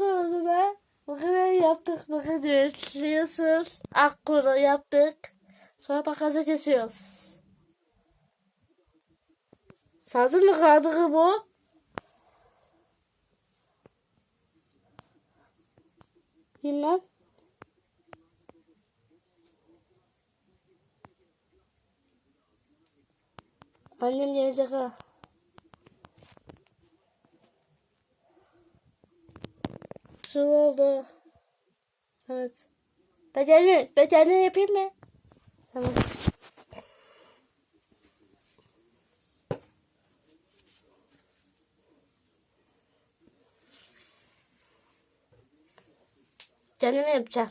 Ondan sonra yaptık. Makarnayı siliyorsun. Akkuru yaptık. Sonra makası kesiyoruz. Sazı mı kaldı bu? Bilmem. Annem gelecek ha. Güzel oldu. Evet. Becerli, becerli yapayım mı? Tamam. Canım yapacağım.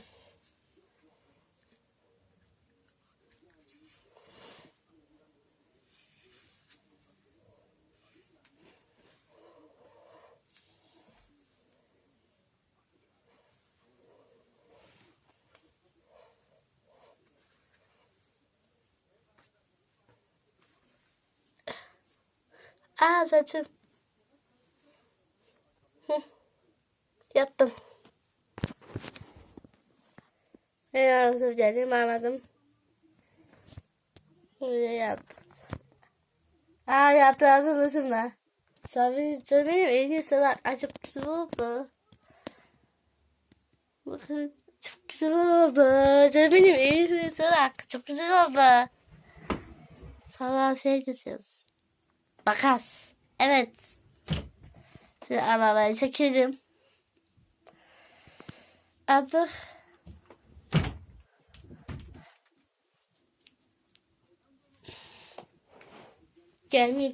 Aa saçım. Hı. Yaptım. Ne nasıl geldim anladım. Böyle yaptım. Aa yaptı hatırlasın da. Sabi, benim elini sana açıp güzel oldu. Bakın çok güzel oldu. Canım benim elini sana çok güzel oldu. Sonra şey kesiyoruz. Makas. Evet. Şimdi arabayı çekelim. Artık gelmiyor.